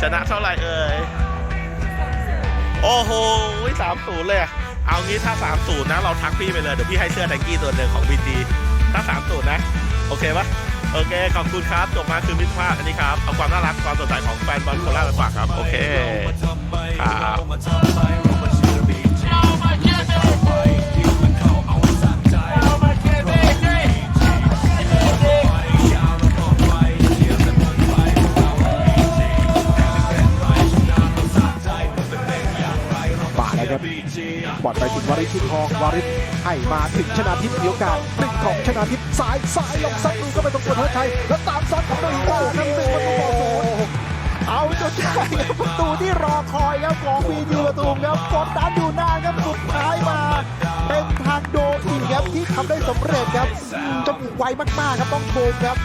ชนะเท่าไหร่เอ่ย โอ้โหสามศูนย์เลย เอางี้ถ้าสามศูนย์นะ เราทักพี่ไปเลย เดี๋ยวพี่ให้เสื้อแดงกี้ตัวหนึ่งของบีจีถ้าสามศูนย์นะ โอเคปะโอเค ขอบคุณครับจบมาคือมิตรภาพอันนี้ครับ เอาความน่ารักความสดใสของแฟนบอลโคราชมาฝากครับ โอเค ครับ อลไปถึงวาริชิทองวาริชให้มาถึงชนะทิพย์มีโอกาสหนึ่งของชนะทิพย์ซ้ายซ้ายลงซัดมือก็ไปตรงตัวเทิดชัยแล้วตามซ้อนของนึ่งโอ้โหน้ำหนึ่งประตูต่อศูนย์เอาจนได้ครับประตูที่รอคอยครับของวีดีประตูครับกดดันอยู่นานครับสุดท้ายมาเป็นทางโดอีกครับที่ทำได้สำเร็จครับจมูกไวมากๆครับต้องชมครับ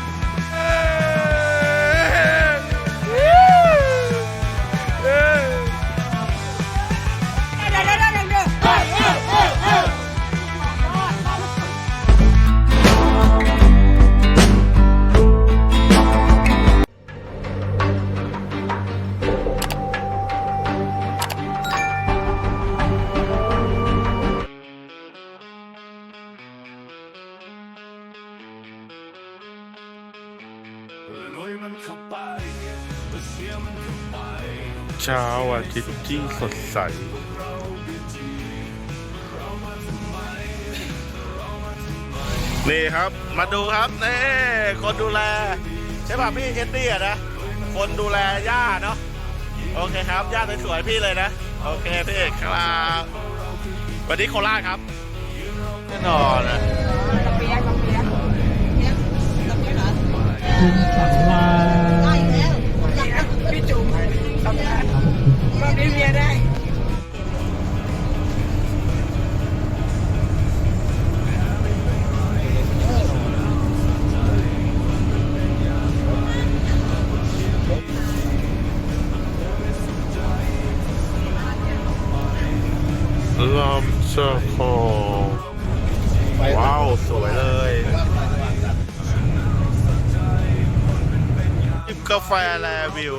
ช้าอาทิตย์ที่สดใส นี่ครับ มาดูครับนี่คนดูแล ใช่ป่ะพี่เอ็ดดี้อะนะ คนดูแลย่าเนาะโอเคครับย่าสวยๆพี่เลยนะ โอเคพี่ครับวันนี้โคราชครับแน่นอนนะพี่ รอบนี้เมียได้ลอมเชอร์โค กาแฟแลวิว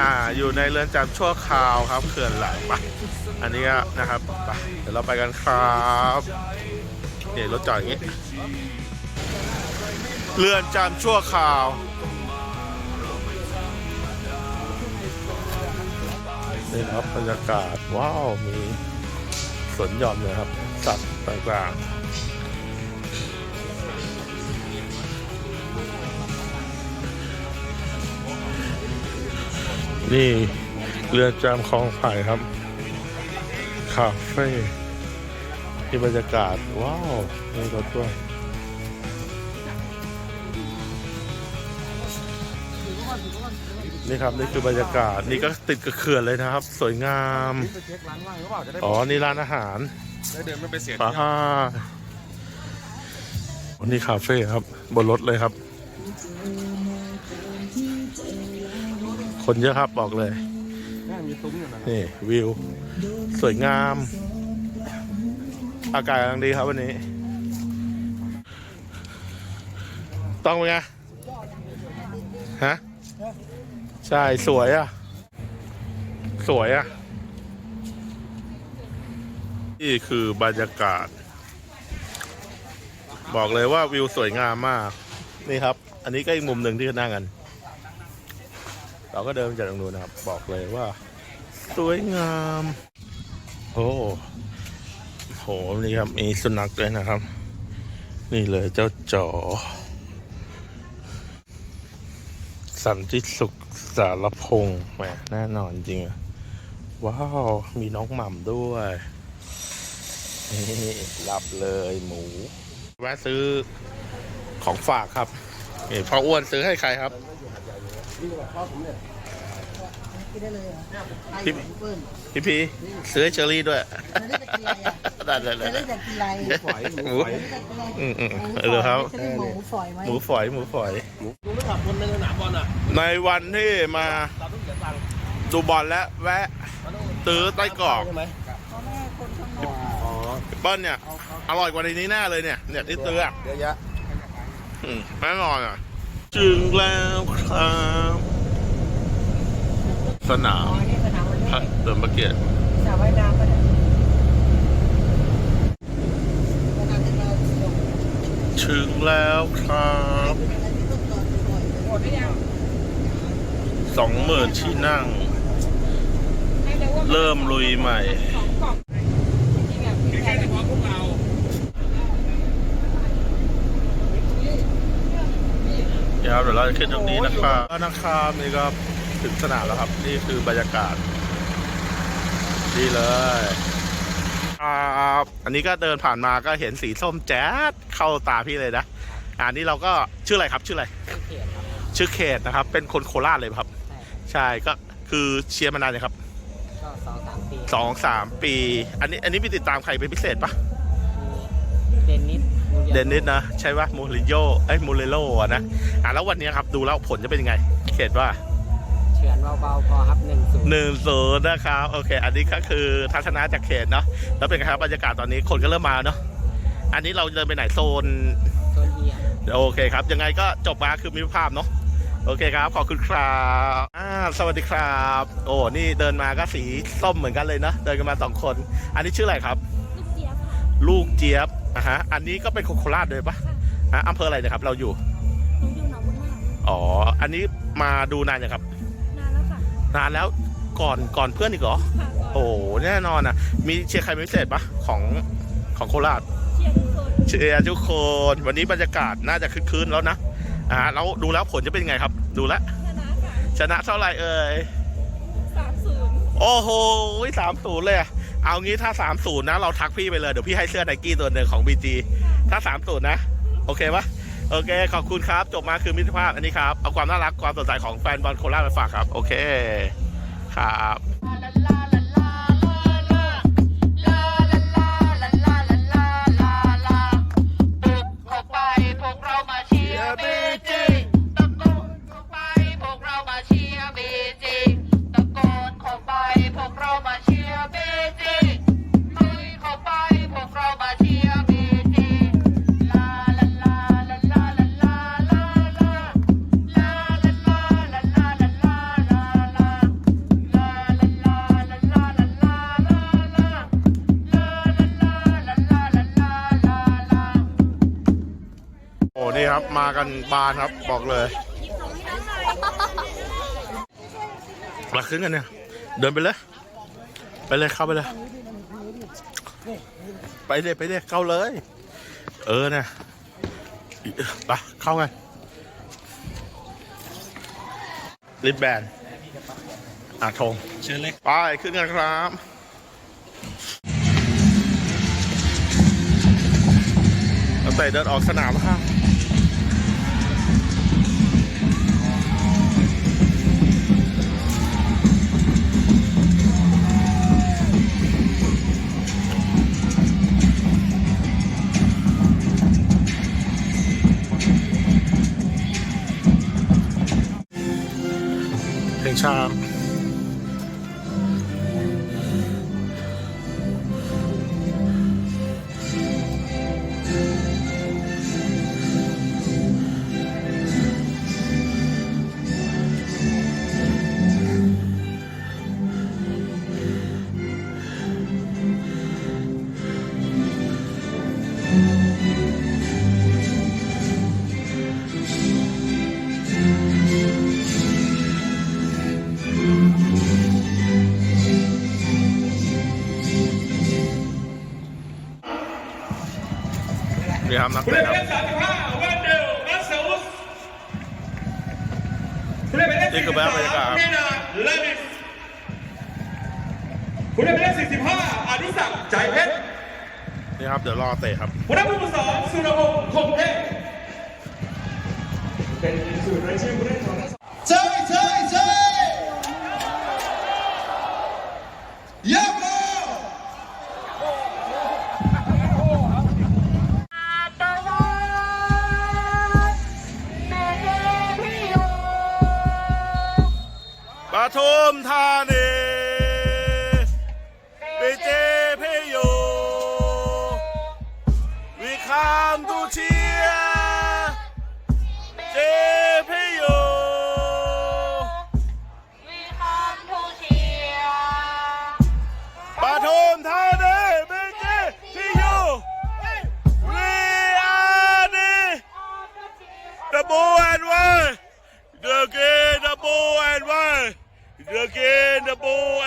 อ่า อยู่ในเรือนจำชั่วคราวครับเขื่อนไหลไปอันนี้นะครับไปเดี๋ยวเราไปกันครับเนี่ยรถจอดอย่างงี้ เรือนจำชั่วคราวนี่ครับบรรยากาศว้าว มีสวนหย่อมเลยครับ สัตว์ต่างๆ นี่เรือจำคลองไผ่ครับ คาเฟ่ที่บรรยากาศ ว้าวมีรถด้วยนี่ครับนี่คือบรรยากาศนี่ก็ติดกับเขื่อนเลยนะครับ สวยงาม ไปเช็คร้านว่างหรือเปล่าจะได้อ๋อนี่ร้านอาหารได้เดินไม่ไปเสียอ่าวันนี้คาเฟ่ครับ บนรถเลยครับ คนเยอะครับบอกเลยนี่มีซุ้มอยู่นะนี่วิว สวยงาม อากาศกำลังดีครับวันนี้ ต้องเป็นไง ฮะ ใช่สวยอะ สวยอะ นี่คือบรรยากาศ บอกเลยว่าวิวสวยงามมาก นี่ครับ อันนี้ก็อีกมุมหนึ่งที่นั่งกัน เราก็เดินจากตรงนู้นนะครับ บอกเลยว่า สวยงาม โอ้โหนี่ครับมีสุนัขด้วยนะครับ นี่เลยเจ้าจอ สันติสุขสารพงษ์แหมแน่นอนจริงอะว้าว มีน้องหม่ำด้วยนี่รับเลยหมูแวะซื้อของฝากครับนี่พ่ออ้วนซื้อให้ใครครับ กินได้เลยเหรอไปพี่พี่เปิ้ลพี่พีซื้อให้เชอรี่ด้วยได้ได้จะได้ได้จากกินอะไรหมูอืมอืมเออครับ จะได้หมูฝอยไหมหมูฝอยหมูฝอย ดูไม่ขับคนในสนามบอลอะในวันที่มาตามต้องเสียตังค์ดูบอลและแวะตื้อไต้กรอกใช่ไหมพ่อแม่คนข้างนอกอ๋อเปิ้ลเนี่ย อร่อยกว่าในนี้แน่เลยเนี่ย เนี่ยที่ตื้ออะเยอะแยะอืมแน่นอนอะ ถึงแล้วครับ สนามพระเติมประเกียรถึงแล้วครับสองหมื่นที่นั่ง เริ่มลุยใหม่ ครับเดี๋ยวเราจะขึ้นตรงนี้นะครับก็นะครับนี่ก็ถึงสนามแล้วครับ นี่คือบรรยากาศดีเลยอันนี้ก็เดินผ่านมาก็เห็นสีส้มแจ๊ดเข้าตาพี่เลยนะอันนี้เราก็ชื่ออะไรครับชื่ออะไรชื่อเขตนะครับ เป็นคนโคราชเลยครับ ใช่ก็คือเชียร์มานานเลยครับสองสามปีสองสามปี อันนี้อันนี้มีติดตามใครเป็นพิเศษปะเดนน เดนนิสนะ ใช่ว่าโมริโยไอ้โมเรโลนะอะแล้ววันนี้ครับดูแล้วผลจะเป็นยังไง เขตว่าเฉือนเบาๆพอครับหนึ่งศูนย์หนึ่งศูนย์นะครับ โอเค อันนี้ก็คือทัศนะจากเขตเนาะแล้วเป็นครับบรรยากาศตอนนี้คนก็เริ่มมาเนาะอันนี้เราเดินไปไหนโซนโซนเอียโอเคครับ ยังไงก็จบมาคือมีภาพเนาะโอเคครับ ขอบคุณครับอ่าสวัสดีครับ โอ้นี่เดินมาก็สีส้มเหมือนกันเลยนะ เดินกันมาสองคน อันนี้ชื่ออะไรครับ ลูกเจี๊ยบลูกเจี๊ยบ อะฮะ อันนี้ก็เป็นโคโคราชเลยปะอะอำเภออะไรนะครับ เราอยู่ หนูอยู่หนองบุญมากอ๋อ อันนี้มาดูนานยังครับ นานแล้วค่ะนานแล้วก่อนก่อนเพื่อนอีกเหรอ ค่ะโอ้โหแน่นอนอะ มีเชียร์ใครพิเศษปะของของโคราช เชียร์ทุกคนเชียร์ทุกคน วันนี้บรรยากาศน่าจะคึกคืนแล้วนะ อ่าเราดูแล้วผลจะเป็นไงครับ ดูแลวชนะค่ะชนะเท่าไหร่เอ่ย สามศูนย์โอ้โหสามศูนย์เลยอะ เอางี้ถ้าสามศูนย์นะ เราทักพี่ไปเลย เดี๋ยวพี่ให้เสื้อไนกี้ตัวหนึ่งของบีจีถ้าสามศูนย์นะ โอเคปะโอเค ขอบคุณครับ จบมาคือมิตรภาพอันนี้ครับ เอาความน่ารักความสนใจของแฟนบอลโคราชมาฝากครับ โอเค ครับ ครับ มากันบานครับ บอกเลยมาขึ้นกันเนี่ย เดินไปเลย ไปเลยเข้าไปเลย ไปเลยไปเลยเข้าเลย เออเนี่ยไปเข้ากันลิปแบนอะธงเชิญเลยไปขึ้นกันครับตั้งแต่เดินออกสนามแล้วครับ เาตินี่ครับนักเตะครับนี่คือแบบบรรยากาศครับคุณได้เป็นเลข45อนุสักดิ์ใจเพชรนี่ครับ เดี๋ยวรอเตะครับคุณได้ผู้ฝึกสอนสุรพงศ์คงเทพเป็นสูตรรายชื่อผู้เล่นของใช่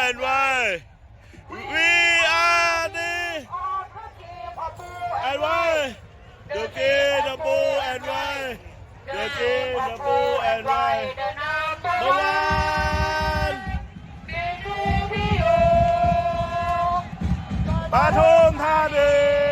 the Blue and White. We are the and why the King, the Blue and why the King, the Blue and White. The one. ปทุมธานี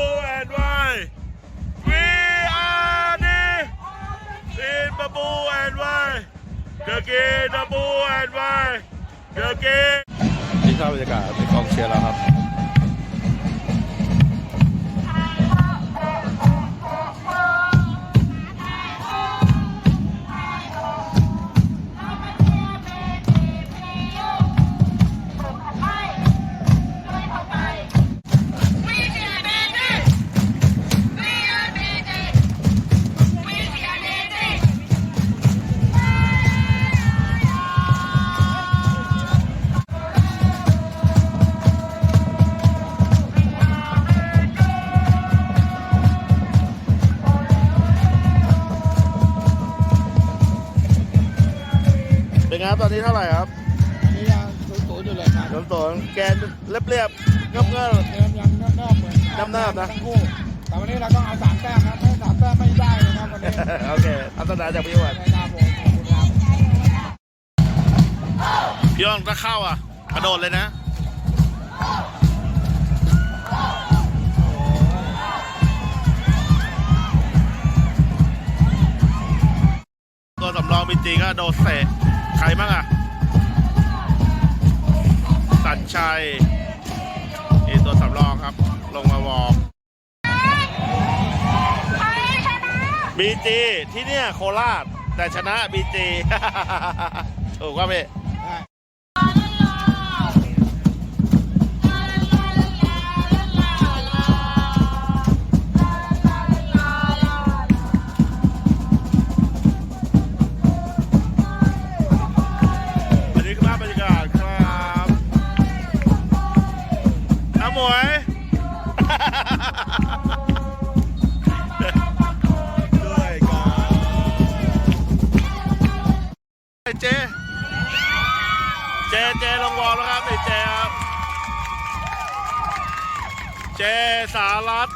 ตบูแอนไว We are the in Babu and Why The Gay Babu and Why The Gay นี่ภาพบรรยากาศในกองเชียร์แล้วครับ ตอนนี้เท่าไหร่ครับนี่ยังศูนย์ศูนย์อยู่เลยครับน้ำตนแกนเรียบๆเงียบเดิมยังเนิบๆเหมือนเนิบๆนะทั้งคู่แต่วันนี้เราต้องเอาสามแต้มนะถ้าสามแต้มไม่ได้นะครับวันนี้ๆโอเคพัฒนาจากพี่วันในนามผมขอบคุณครับพี่อ้อนถ้าเข้าอะกระโดดเลยนะตัวสำรองบีจีก็โดนเตะ ใครบ้างอะ สัญชัยนี่ตัวสำรองครับ ลงมาวอร์มบีจีที่เนี่ยโคราชแต่ชนะบีจีถูกว่าไหม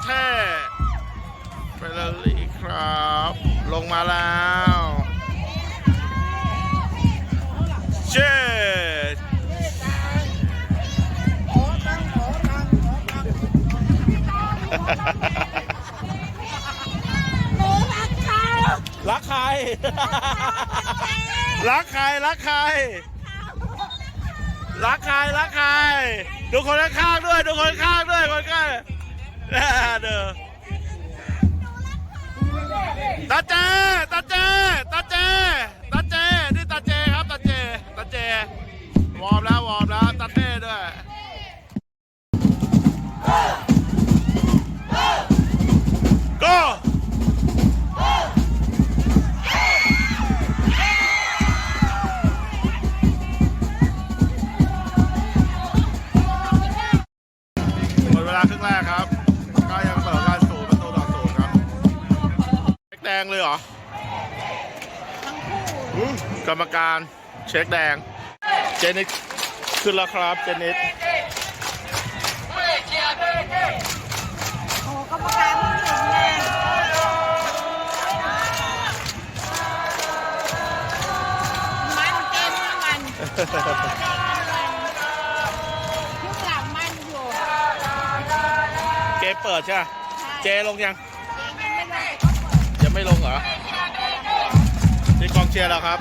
ารัตแท้ไปเลยครับ ลงมาแล้วเจรักใคร รักใคร รักใคร รักใคร รักใคร ดูคนข้างๆด้วย ดูคนข้างๆด้วย คนข้าง เด้อตาเจตาเจตาเจตาเจนี่ตาเจครับตาเจตาเจวอร์มแล้ววอร์มแล้วตาเต้ด้วย go งเลยเหรออืมกรรมการเช็คแดง เจนิสขึ้นแล้วครับเจนิสโอ้กรรมการไม่เห็นเลยมันเต็มมันทุกหลังมันอยู่ เกมเปิดใช่ไหมเจลงยังยังไม่ ลงเหรอที่กองเชียร์เราครับ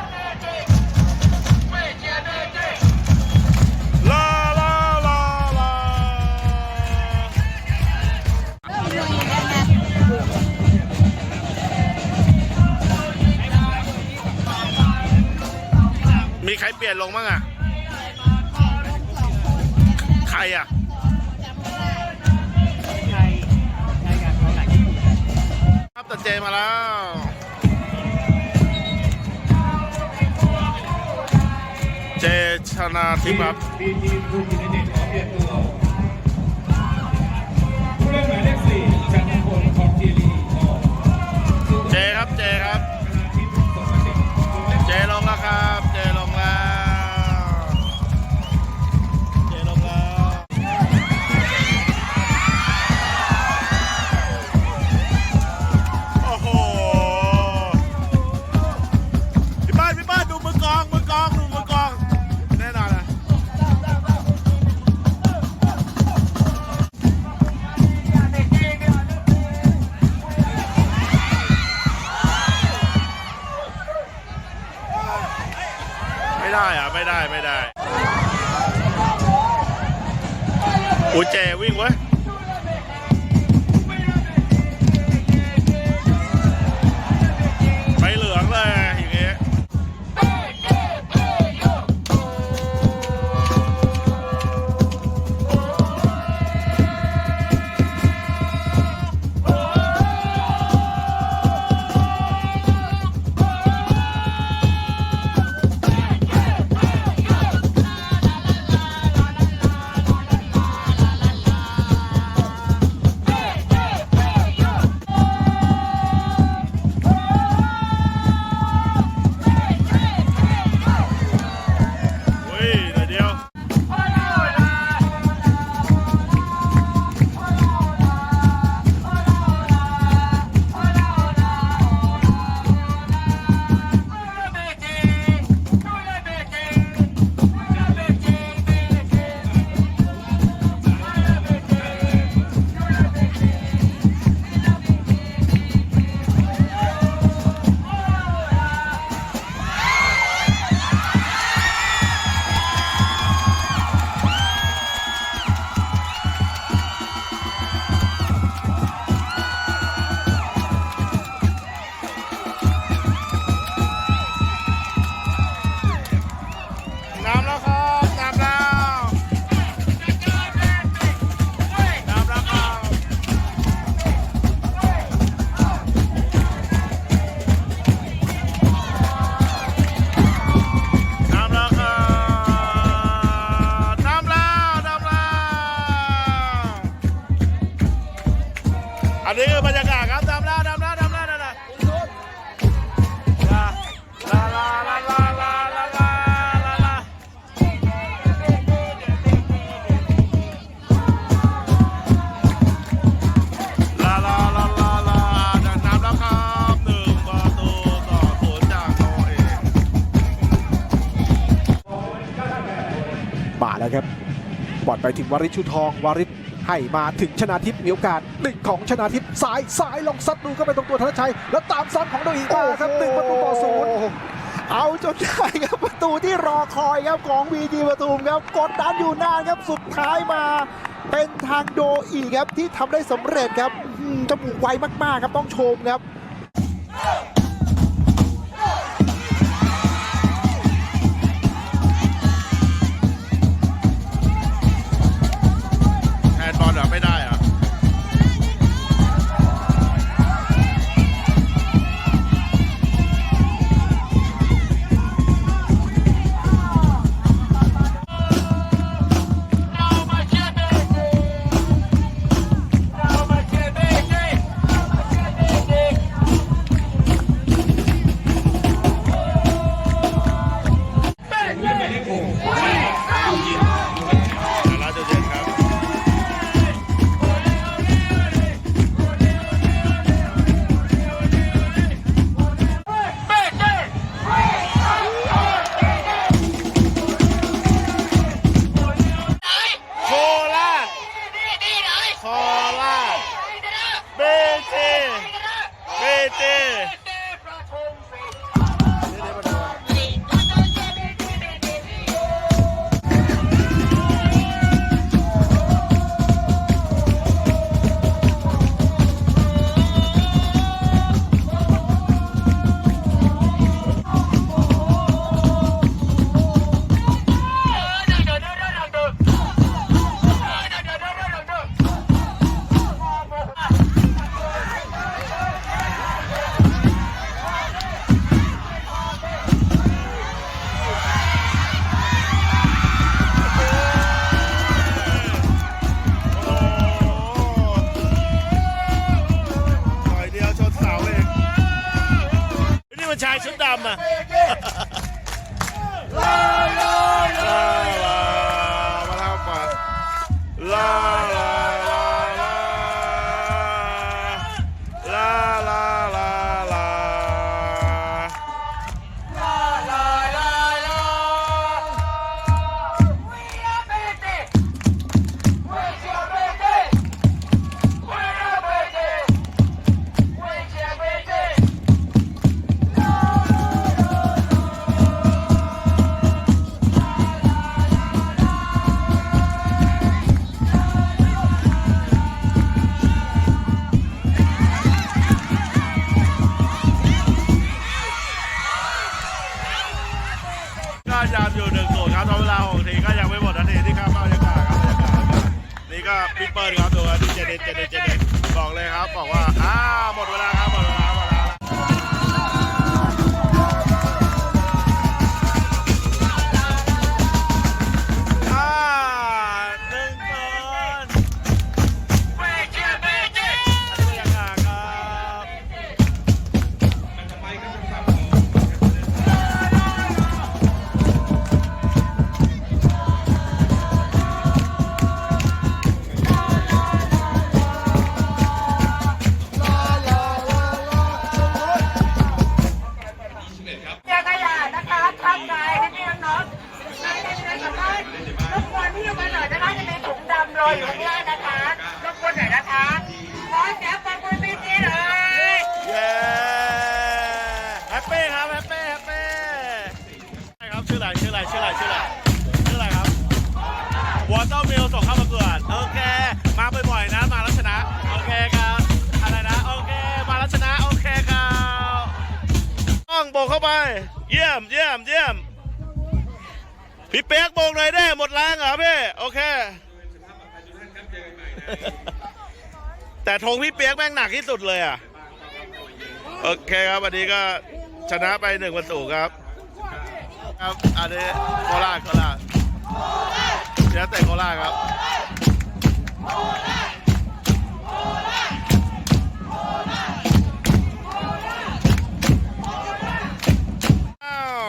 ลาลาลาลามีใครเปลี่ยนลงบ้างอะใครอะครับตัดเจมาแล้ว Hanan, keep up. Be. วาริชูทองวาริชให้มาถึงชนาทิพย์มีโอกาสหนึ่งของชนาทิพย์สายสายลงซัดดูเข้าไปตรงตัวธนชัย แล้วตามซ้ำของโดอีมาครับหนึ่งประตูต่อศูนย์เอาจนได้ครับประตูที่รอคอยครับของวีดีปทุมครับกดดันอยู่นานครับสุดท้ายมา เป็นทางโดอีครับที่ทำได้สำเร็จครับจมูกไวมากๆครับต้องชมครับ Cavete! วอเตอร์มิลส่งเข้าประกวดโอเค มาบ่อยๆนะ มาแล้วชนะ โอเคครับ อะไรนะ โอเค มาแล้วชนะ โอเคครับต้องโบกเข้าไป เยี่ยมเยี่ยมเยี่ยมพี่เป๊กโบกเลยได้ หมดแรงเหรอพี่ โอเค แต่ธงพี่เปียกแม่งหนักที่สุดเลยอะ โอเคครับ วันนี้ก็ชนะไปหนึ่งวันสูครับ ครับ อันนี้โคราชโคราช ชนะแต่โคราชครับอ้าว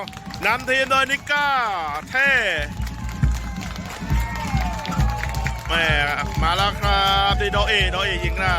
นำทีมโดยนิก้า เท่แม่มาแล้วครับที่โดเอโดเอยิงได้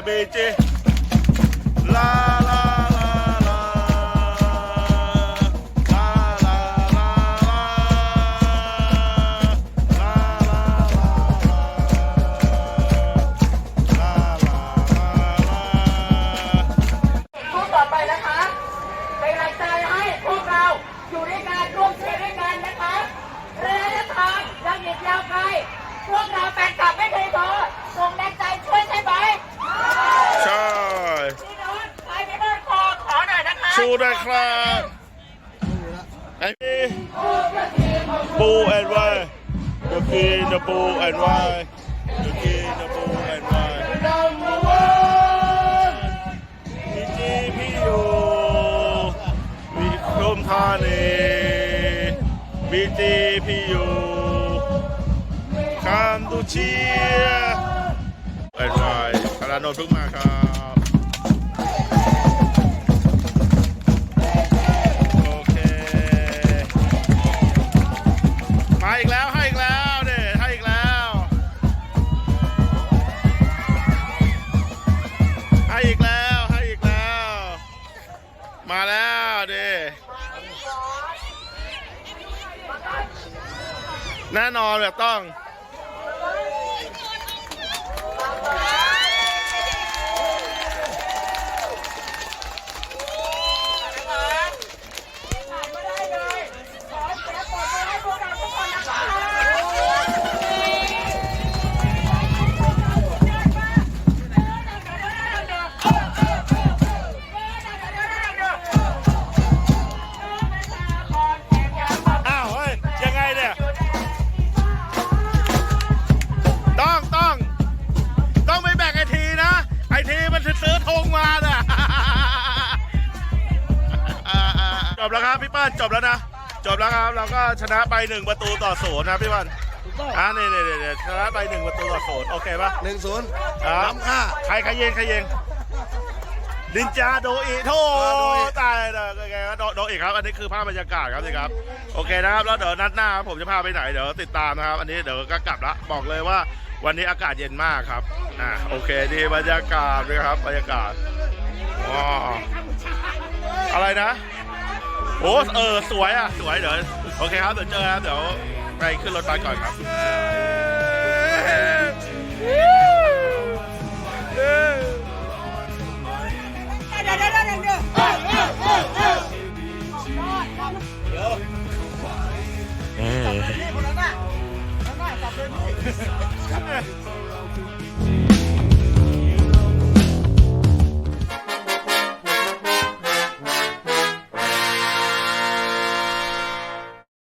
বেচে ดูด้วยครับไอ้ปูแอนไวเดอะคีนเดอะปูแอนไวเดอะคีนเดอะปูแอนไวพี่จีพี่อยู่วิคมธานีบีจีพี่อยู่คัมพูเชียแอนไวคาราโนทุกมาครับ แน่นอนแบบต้อง จบแล้วนะ จบแล้วครับ เราก็ชนะไปหนึ่งประตูต่อศูนย์นะพี่เปิ้ลอ่านี่นี่นี่ชนะไปหนึ่งประตูต่อศูนย์โอเคปะหนึ่งศูนย์ครับค่าใครใครเยงใครเยงดินจาโดอีโทตายเลยโอเคครับโดโดอีกครับ อันนี้คือภาพบรรยากาศครับสิครับ โอเคนะครับ แล้วเดี๋ยวนัดหน้าผมจะพาไปไหน เดี๋ยวติดตามนะครับ อันนี้เดี๋ยวก็กลับละ บอกเลยว่าวันนี้อากาศเย็นมากครับ อ่า โอเคดีบรรยากาศเลยครับ บรรยากาศว้าวอะไรนะ โอ้เออสวยอะสวยเดี๋ยวโอเคครับเดี๋ยวเจอครับเดี๋ยวไปขึ้นรถบัสก่อนครับเออ